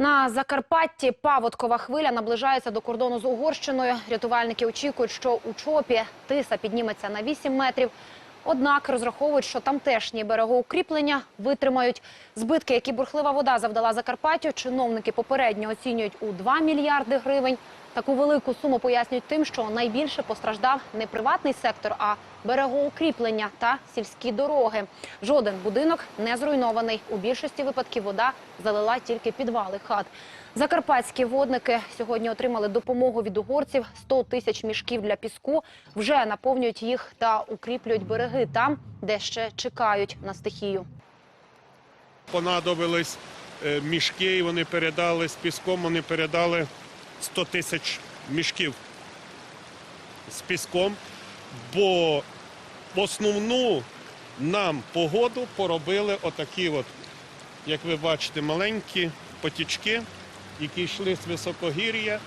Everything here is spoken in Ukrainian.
На Закарпатті паводкова хвиля наближається до кордону з Угорщиною. Рятувальники очікують, що у чопі тиса підніметься на 8 метрів. Однак розраховують, що тамтешні берегоукріплення витримають збитки, які бурхлива вода завдала Закарпаттю. Чиновники попередньо оцінюють у 2 мільярди гривень. Таку велику суму пояснюють тим, що найбільше постраждав не приватний сектор, а берегоукріплення та сільські дороги. Жоден будинок не зруйнований. У більшості випадків вода залила тільки підвали хат. Закарпатські водники сьогодні отримали допомогу від угорців 100 тисяч мішків для піску. Вже наповнюють їх та укріплюють береги там, де ще чекають на стихію. понадобились е, мішки, вони передали з піском, вони передали 100 тисяч мішків з піском, бо основну нам погоду поробили отакі, от, як ви бачите, маленькі потічки, які йшли з високогір'я